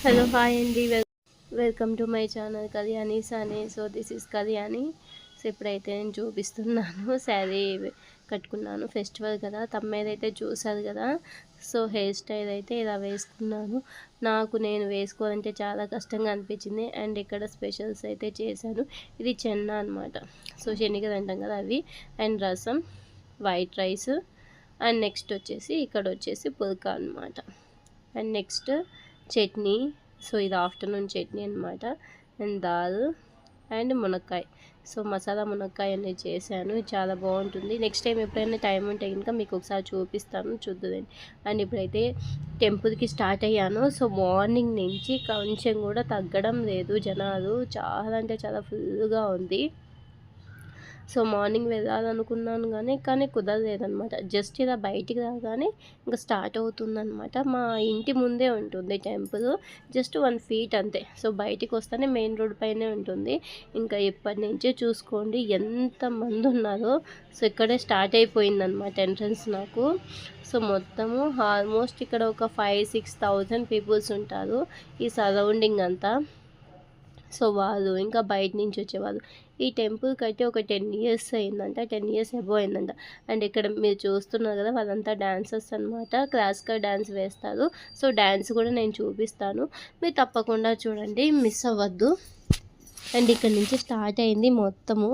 Hello hi అండి well welcome to my channel Kalyani Sani. So this is Kalyani. So ఇప్పుడైతే నేను చూపిస్తున్నాను శారీ కట్టుకున్నాను ఫెస్టివల్ కదా. తమ్మేదైతే చూసారు కదా. సో హెయిర్ స్టైల్ అయితే ఇలా వేసుకున్నాను. నాకు నేను వేసుకోవాలంటే చాలా కష్టంగా అనిపించింది. అండ్ ఇక్కడ స్పెషల్స్ అయితే చేశాను. ఇది చెన్న అనమాట సో శనిగలు అంటాం కదా అవి. అండ్ రసం వైట్ రైస్. అండ్ నెక్స్ట్ వచ్చేసి ఇక్కడ వచ్చేసి పుల్కా అనమాట అండ్ నెక్స్ట్ చట్నీ. సో ఇది ఆఫ్టర్నూన్ చట్నీ అనమాట అండ్ దాల్ అండ్ మునక్కాయ. సో మసాలా మునక్కాయ అనేది చేశాను. చాలా బాగుంటుంది. నెక్స్ట్ టైం ఎప్పుడైనా టైం ఉంటే కనుక మీకు ఒకసారి చూపిస్తాను. చూద్దుదండి అండ్ ఇప్పుడైతే టెంపుల్కి స్టార్ట్ అయ్యాను. సో మార్నింగ్ నుంచి కొంచెం కూడా తగ్గడం లేదు జనాలు. చాలా అంటే చాలా ఫుల్గా ఉంది. సో మార్నింగ్ వెళ్ళాలనుకున్నాను కానీ కానీ కుదరలేదనమాట జస్ట్ ఇలా బయటికి రాగానే ఇంకా స్టార్ట్ అవుతుందనమాట మా ఇంటి ముందే ఉంటుంది టెంపుల్. జస్ట్ వన్ ఫీట్ అంతే. సో బయటికి వస్తేనే మెయిన్ రోడ్ పైనే ఉంటుంది. ఇంకా ఎప్పటి నుంచే చూసుకోండి. ఎంతమంది ఉన్నారో. సో ఇక్కడే స్టార్ట్ అయిపోయిందనమాట ఎంట్రన్స్ నాకు. సో మొత్తము ఆల్మోస్ట్ ఇక్కడ ఒక ఫైవ్ సిక్స్ థౌజండ్ పీపుల్స్ ఉంటారు ఈ సరౌండింగ్ అంతా. సో వాళ్ళు ఇంకా బయట నుంచి వచ్చేవాళ్ళు. ఈ టెంపుల్కి అయితే ఒక టెన్ ఇయర్స్ అయిందంట టెన్ ఇయర్స్ ఎబో అయిందంట. అండ్ ఇక్కడ మీరు చూస్తున్నారు కదా వాళ్ళంతా డాన్సర్స్ అనమాట క్లాసికల్ డ్యాన్స్ వేస్తారు. సో డ్యాన్స్ కూడా నేను చూపిస్తాను. మీరు తప్పకుండా చూడండి మిస్ అవ్వద్దు. అండ్ ఇక్కడ నుంచి స్టార్ట్ అయింది మొత్తము.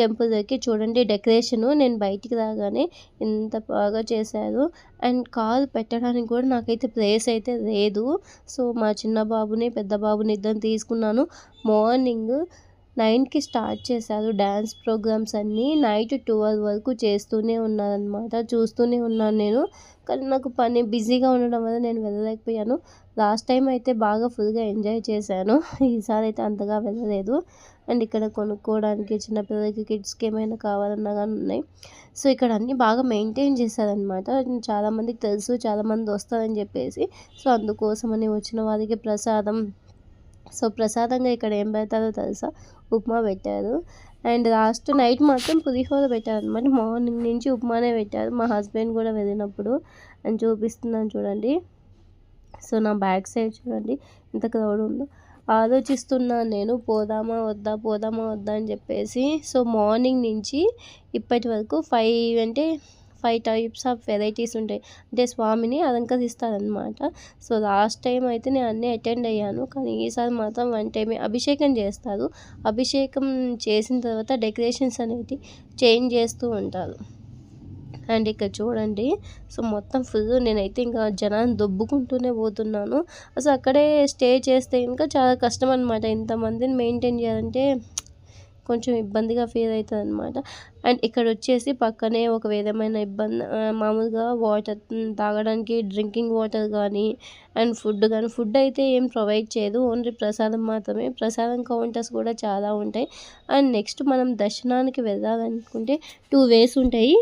టెంపుల్ దగ్గర చూడండి. డెకరేషను నేను బయటికి రాగానే ఎంత బాగా చేశారు. అండ్ కారు పెట్టడానికి కూడా నాకైతే ప్లేస్ అయితే లేదు. సో మా చిన్న బాబుని పెద్ద బాబుని ఇద్దరు తీసుకున్నాను. మార్నింగ్ నైన్కి స్టార్ట్ చేశారు డ్యాన్స్ ప్రోగ్రామ్స్ అన్నీ. నైట్ ట్వెల్వ్ వరకు చేస్తూనే ఉన్నారనమాట చూస్తూనే ఉన్నాను నేను. కానీ నాకు పని బిజీగా ఉండడం వల్ల నేను వెళ్ళలేకపోయాను. లాస్ట్ టైం అయితే బాగా ఫుల్గా ఎంజాయ్ చేశాను. ఈసారి అయితే అంతగా వెళ్ళలేదు. అండ్ ఇక్కడ కొనుక్కోవడానికి చిన్నపిల్లలకి కిడ్స్కి ఏమైనా కావాలన్నా కానీ ఉన్నాయి. సో ఇక్కడ అన్నీ బాగా మెయింటైన్ చేశారనమాట చాలామందికి తెలుసు చాలామంది వస్తారని చెప్పేసి. సో అందుకోసమని వచ్చిన వారికి ప్రసాదం. సో ప్రసాదంగా ఇక్కడ ఏం పెడతారో తెలుసా? ఉప్మా పెట్టారు. అండ్ లాస్ట్ నైట్ మాత్రం పులిహోర పెట్టారు అనమాట మార్నింగ్ నుంచి ఉప్మానే పెట్టారు. మా హస్బెండ్ కూడా వెళ్ళినప్పుడు అని చూపిస్తున్నాను చూడండి. సో నా బ్యాక్ సైడ్ చూడండి. ఎంత క్రౌడ్ ఉందో. ఆలోచిస్తున్నాను నేను పోదామా వద్దా పోదామా వద్దా అని చెప్పేసి. సో మార్నింగ్ నుంచి ఇప్పటి వరకు ఫైవ్ అంటే ఫైవ్ టైప్స్ ఆఫ్ వెరైటీస్ ఉంటాయి. అంటే స్వామిని అలంకరిస్తారనమాట సో లాస్ట్ టైం అయితే నేను అన్నీ అటెండ్ అయ్యాను. కానీ ఈసారి మాత్రం వన్ టైమే అభిషేకం చేస్తారు. అభిషేకం చేసిన తర్వాత డెకరేషన్స్ అనేది చేంజ్ చేస్తూ ఉంటారు. అండ్ ఇక్కడ చూడండి. సో మొత్తం ఫుల్ నేనైతే ఇంకా జనాన్ని దొబ్బుకుంటూనే పోతున్నాను. అసలు అక్కడే స్టే చేస్తే ఇంకా చాలా కష్టం అనమాట ఇంతమందిని మెయింటైన్ చేయాలంటే కొంచెం ఇబ్బందిగా ఫీల్ అవుతుంది అనమాట అండ్ ఇక్కడ వచ్చేసి పక్కనే ఒక విధమైన ఇబ్బంది మామూలుగా వాటర్ తాగడానికి డ్రింకింగ్ వాటర్ కానీ అండ్ ఫుడ్ కానీ ఫుడ్ అయితే ఏం ప్రొవైడ్ చేయదు. ఓన్లీ ప్రసాదం మాత్రమే. ప్రసాదం కౌంటర్స్ కూడా చాలా ఉంటాయి. అండ్ నెక్స్ట్ మనం దర్శనానికి వెళ్ళాలనుకుంటే టూ వేస్ ఉంటాయి.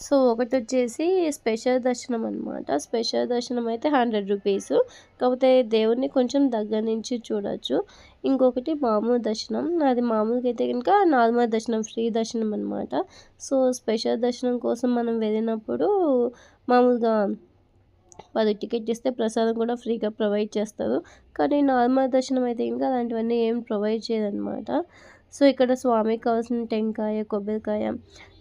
సో ఒకటి వచ్చేసి స్పెషల్ దర్శనం అనమాట స్పెషల్ దర్శనం అయితే హండ్రెడ్ రూపీస్. కాకపోతే దేవుడిని కొంచెం దగ్గర నుంచి చూడొచ్చు. ఇంకొకటి మామూలు దర్శనం. అది మామూలుగా అయితే కనుక నార్మల్ దర్శనం ఫ్రీ దర్శనం అనమాట సో స్పెషల్ దర్శనం కోసం మనం వెళ్ళినప్పుడు మామూలుగా పది టికెట్ ఇస్తే ప్రసాదం కూడా ఫ్రీగా ప్రొవైడ్ చేస్తారు. కానీ నార్మల్ దర్శనం అయితే ఇంకా అలాంటివన్నీ ఏం ప్రొవైడ్ చేయదన్నమాట సో ఇక్కడ స్వామికి కావాల్సిన టెంకాయ కొబ్బరికాయ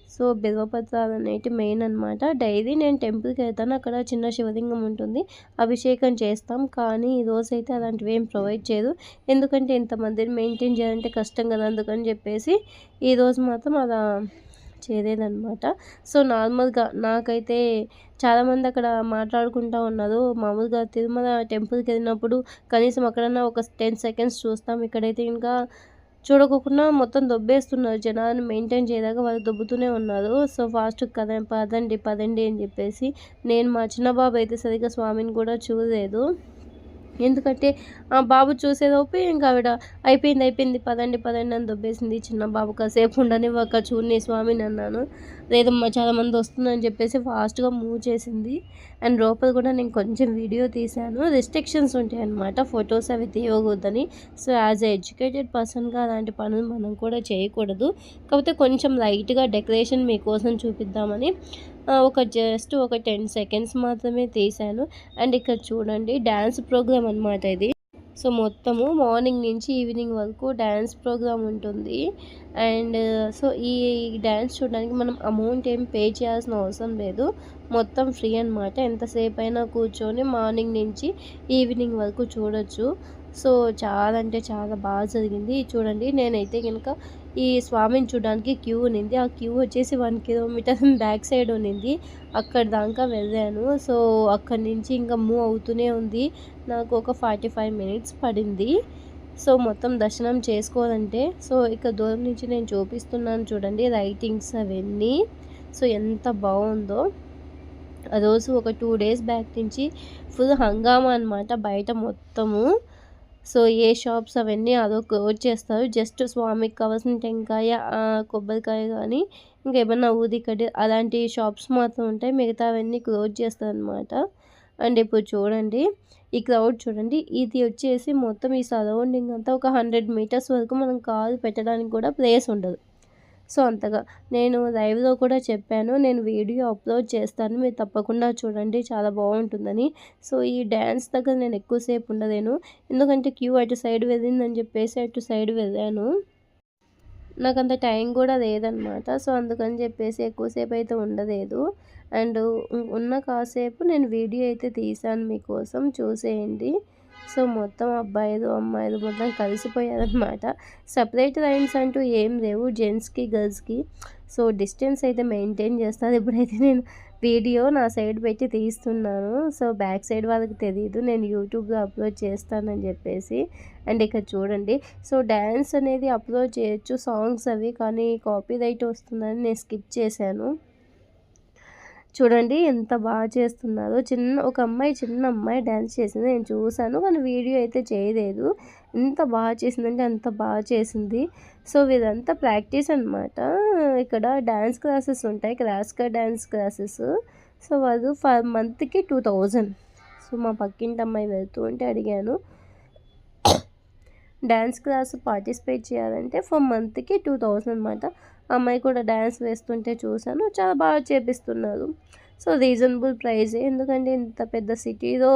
సో బిల్వపత్రాలు అనేవి మెయిన్ అనమాట డైలీ నేను టెంపుల్కి వెళ్తాను. అక్కడ చిన్న శివలింగం ఉంటుంది. అభిషేకం చేస్తాం. కానీ ఈరోజు అయితే అలాంటివి ఏం ప్రొవైడ్ చేయదు. ఎందుకంటే ఇంతమందిని మెయింటైన్ చేయాలంటే కష్టం కదా అందుకని చెప్పేసి ఈరోజు మాత్రం అలా చేయలేదన్నమాట. సో నార్మల్గా నాకైతే చాలామంది అక్కడ మాట్లాడుకుంటూ ఉన్నారు. మామూలుగా తిరుమల టెంపుల్కి వెళ్ళినప్పుడు కనీసం అక్కడన్నా ఒక టెన్ సెకండ్స్ చూస్తాం. ఇక్కడైతే ఇంకా చూడకుండా మొత్తం దొబ్బేస్తున్నారు. జనాలను మెయింటైన్ చేయదాకా వాళ్ళు దొబ్బుతూనే ఉన్నారు. సో ఫాస్ట్ కద పదండి పదండి అని చెప్పేసి నేను మా చిన్న బాబు అయితే సరిగ్గా స్వామిని కూడా చూడలేదు. ఎందుకంటే ఆ బాబు చూసేలోపు ఇంకా ఆవిడ అయిపోయింది అయిపోయింది పదండి పదండి అని దొబ్బేసింది. చిన్న బాబు కాసేపు ఉండని ఒక చూడని స్వామిని అన్నాను. లేదమ్మా చాలామంది వస్తుందని చెప్పేసి ఫాస్ట్గా మూవ్ చేసింది. అండ్ లోపల కూడా నేను కొంచెం వీడియో తీశాను. రిస్ట్రిక్షన్స్ ఉంటాయి అనమాట ఫొటోస్ అవి తీయకూడదని. సో యాజ్ ఎ ఎడ్యుకేటెడ్ పర్సన్గా అలాంటి పనులు మనం కూడా చేయకూడదు. కాకపోతే కొంచెం లైట్గా డెకరేషన్ మీకోసం చూపిద్దామని ఒక జస్ట్ ఒక టెన్ సెకండ్స్ మాత్రమే తీశాను అండ్ ఇక్కడ చూడండి డ్యాన్స్ ప్రోగ్రామ్ అనమాట ఇది. సో మొత్తము మార్నింగ్ నుంచి ఈవినింగ్ వరకు డ్యాన్స్ ప్రోగ్రామ్ ఉంటుంది. అండ్ సో uh, ఈ డ్యాన్స్ చూడడానికి మనం అమౌంట్ ఏం పే చేయాల్సిన అవసరం లేదు. మొత్తం ఫ్రీ అనమాట ఎంతసేపు అయినా కూర్చొని మార్నింగ్ నుంచి ఈవినింగ్ వరకు చూడొచ్చు. సో చాలా అంటే చాలా బాగా జరిగింది. చూడండి నేనైతే కనుక ఈ స్వామిని చూడడానికి క్యూ ఉన్నింది. ఆ క్యూ వచ్చేసి వన్ కిలోమీటర్ బ్యాక్ సైడ్ ఉన్నింది. అక్కడ దాకా వెళ్ళాను. సో అక్కడి నుంచి ఇంకా మూవ్ అవుతూనే ఉంది. నాకు ఒక ఫార్టీ ఫైవ్ మినిట్స్ పడింది. సో మొత్తం దర్శనం చేసుకోవాలంటే సో ఇక్కడ దూరం నుంచి నేను చూపిస్తున్నాను చూడండి రైటింగ్స్ అవన్నీ. సో ఎంత బాగుందో. ఆ రోజు ఒక టూ డేస్ బ్యాక్ నుంచి ఫుల్ హంగామా అనమాట బయట మొత్తము. సో ఏ షాప్స్ అవన్నీ అదో క్లోజ్ చేస్తారు. జస్ట్ స్వామికి కావాల్సిన టెంకాయ కొబ్బరికాయ కానీ ఇంకా ఏమన్నా ఊదికడ్డి అలాంటి షాప్స్ మాత్రం ఉంటాయి. మిగతా అవన్నీ క్లోజ్ చేస్తారు అనమాట అండ్ ఇప్పుడు చూడండి ఈ క్రౌడ్ చూడండి. ఇది వచ్చేసి మొత్తం ఈ సరౌండింగ్ అంతా ఒక హండ్రెడ్ మీటర్స్ వరకు మనం కారు పెట్టడానికి కూడా ప్లేస్ ఉండదు. సో అంతగా నేను లైవ్లో కూడా చెప్పాను నేను వీడియో అప్లోడ్ చేస్తాను మీరు తప్పకుండా చూడండి చాలా బాగుంటుందని. సో ఈ డ్యాన్స్ దగ్గర నేను ఎక్కువసేపు ఉండలేను. ఎందుకంటే క్యూ అటు సైడ్ వెళ్ళిందని చెప్పేసి అటు సైడ్ వెళ్ళాను. నాకు అంత టైం కూడా లేదనమాట. సో అందుకని చెప్పేసి ఎక్కువసేపు అయితే ఉండలేదు. అండ్ ఉన్న కాసేపు నేను వీడియో అయితే తీసాను మీకోసం చూసేయండి. సో మొత్తం అబ్బాయిలు అమ్మాయిలు మొత్తం కలిసిపోయారనమాట సపరేట్ లైన్స్ అంటూ ఏం లేవు జెంట్స్కి గర్ల్స్కి సో డిస్టెన్స్ అయితే మెయింటైన్ చేస్తారు ఇప్పుడైతే నేను వీడియో నా సైడ్ పెట్టి తీస్తున్నాను. సో బ్యాక్ సైడ్ వాళ్ళకి తెలియదు నేను యూట్యూబ్లో అప్లోడ్ చేస్తానని చెప్పేసి. అండ్ ఇక్కడ చూడండి. సో డ్యాన్స్ అనేది అప్లోడ్ చేయొచ్చు సాంగ్స్ అవి. కానీ కాపీ రైట్ వస్తుందని నేను స్కిప్ చేశాను. చూడండి ఎంత బాగా చేస్తున్నారో చిన్న ఒక అమ్మాయి చిన్న అమ్మాయి డ్యాన్స్ చేసింది. నేను చూశాను కానీ వీడియో అయితే చేయలేదు. ఎంత బాగా చేసిందంటే అంత బాగా చేసింది. సో ఇదంతా ప్రాక్టీస్ అనమాట ఇక్కడ డ్యాన్స్ క్లాసెస్ ఉంటాయి. Classical dance classes. సో అది ఫర్ మంత్కి టూ థౌజండ్. సో మా పక్కింటి అమ్మాయి వెళ్తూ ఉంటే అడిగాను డ్యాన్స్ క్లాస్ పార్టిసిపేట్ చేయాలంటే ఫర్ మంత్కి టూ థౌజండ్ అనమాట అమ్మాయి కూడా డ్యాన్స్ వేస్తుంటే చూశాను. చాలా బాగా చేపిస్తున్నారు. So reasonable price. ఎందుకంటే ఇంత పెద్ద సిటీలో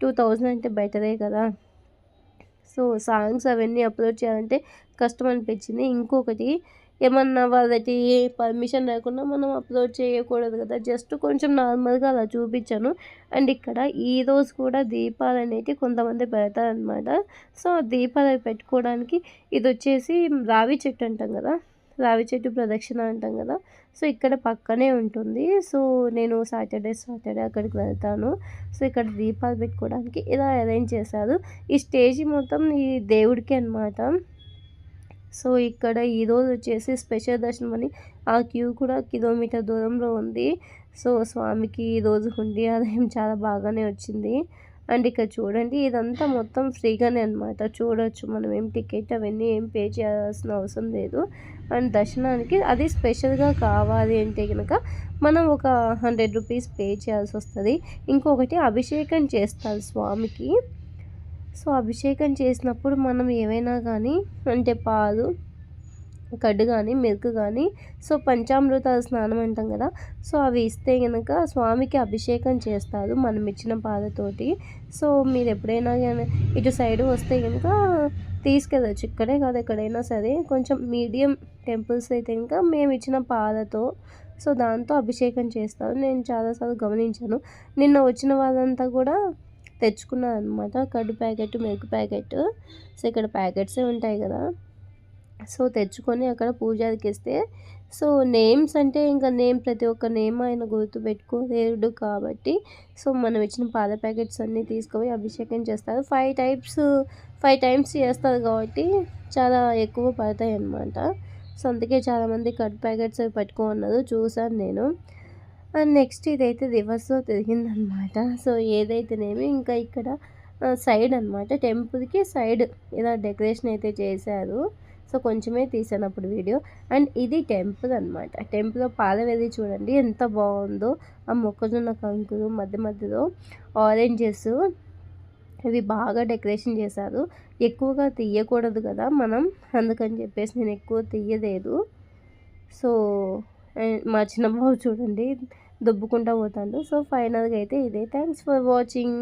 టూ థౌజండ్ అంటే బెటరే కదా. సో సాంగ్స్ అవన్నీ అప్లోడ్ చేయాలంటే కష్టం అనిపించింది ఇంకొకటి ఏమన్నా వాళ్ళకి పర్మిషన్ లేకుండా మనం అప్లోడ్ చేయకూడదు కదా. జస్ట్ కొంచెం నార్మల్గా అలా చూపించాను. అండ్ ఇక్కడ ఈ రోజు కూడా దీపాలు అనేవి కొంతమంది పెడతారనమాట సో దీపాలు పెట్టుకోవడానికి ఇది వచ్చేసి రావి చెట్టు అంటాం కదా. రావి చెట్టు ప్రదక్షిణ అంటాం కదా. సో ఇక్కడ పక్కనే ఉంటుంది. సో నేను సాటర్డే సాటర్డే అక్కడికి వెళ్తాను. సో ఇక్కడ దీపాలు పెట్టుకోవడానికి ఇలా అరేంజ్ చేశారు. ఈ స్టేజ్ మొత్తం ఈ దేవుడికి అనమాట సో ఇక్కడ ఈరోజు వచ్చేసి స్పెషల్ దర్శనం అని ఆ క్యూ కూడా కిలోమీటర్ దూరంలో ఉంది. సో స్వామికి ఈరోజు హుండీ ఆదాయం చాలా బాగానే వచ్చింది. అండ్ ఇక్కడ చూడండి ఇదంతా మొత్తం ఫ్రీగానే అనమాట చూడొచ్చు మనం ఏం టికెట్ అవన్నీ ఏం పే చేయాల్సిన అవసరం లేదు. అండ్ దర్శనానికి అది స్పెషల్గా కావాలి అంటే కనుక మనం ఒక హండ్రెడ్ రూపీస్ పే చేయాల్సి వస్తుంది. ఇంకొకటి అభిషేకం చేస్తారు స్వామికి. సో అభిషేకం చేసినప్పుడు మనం ఏవైనా కానీ అంటే పాలు కడ్డు కానీ మెరుకు కానీ సో పంచామృత స్నానం అంటాం కదా. సో అవి ఇస్తే కనుక స్వామికి అభిషేకం చేస్తారు మనం ఇచ్చిన పాదతోటి. సో మీరు ఎప్పుడైనా కానీ ఇటు సైడ్ వస్తే కనుక తీసుకెళ్ళచ్చు ఇక్కడే కాదు ఎక్కడైనా సరే కొంచెం మీడియం టెంపుల్స్ అయితే ఇంకా మేము ఇచ్చిన పాలతో సో దాంతో అభిషేకం చేస్తారు. నేను చాలాసార్లు గమనించాను. నిన్న వచ్చిన వాళ్ళంతా కూడా తెచ్చుకున్నారు అనమాట curd packet milk packet. So ఇక్కడ ప్యాకెట్సే ఉంటాయి కదా. సో తెచ్చుకొని అక్కడ పూజారికి ఇస్తే సో నేమ్స్ అంటే ఇంకా నేమ్ ప్రతి ఒక్క నేమ్ ఆయన గుర్తుపెట్టుకోలేడు కాబట్టి సో మనం ఇచ్చిన పాల ప్యాకెట్స్ అన్నీ తీసుకుపోయి అభిషేకం చేస్తారు. ఫైవ్ టైప్స్ ఫైవ్ టైమ్స్ చేస్తారు కాబట్టి చాలా ఎక్కువ పడతాయి అన్నమాట. సో అందుకే చాలామంది కట్ ప్యాకెట్స్ అవి పట్టుకోన్నారు చూసాను నేను. అండ్ నెక్స్ట్ ఇదైతే రివర్స్లో తిరిగిందనమాట సో ఏదైతేనేమి ఇంకా ఇక్కడ సైడ్ అనమాట టెంపుల్కి సైడ్ ఇలా డెకరేషన్ అయితే చేశారు. సో కొంచెమే తీసాను అప్పుడు వీడియో. అండ్ ఇది టెంపుల్ అనమాట టెంపుల్లో పాలవేది చూడండి ఎంత బాగుందో. ఆ మొక్కజొన్న కంకులు మధ్య మధ్యలో ఆరెంజెస్ ఇవి బాగా డెకరేషన్ చేశారు. ఎక్కువగా తీయకూడదు కదా మనం. అందుకని చెప్పేసి నేను ఎక్కువ తీయలేదు. సో మా చిన్నబాబు చూడండి దుబ్బుకుంటా పోతాడు. సో ఫైనల్గా అయితే ఇదే. Thanks for watching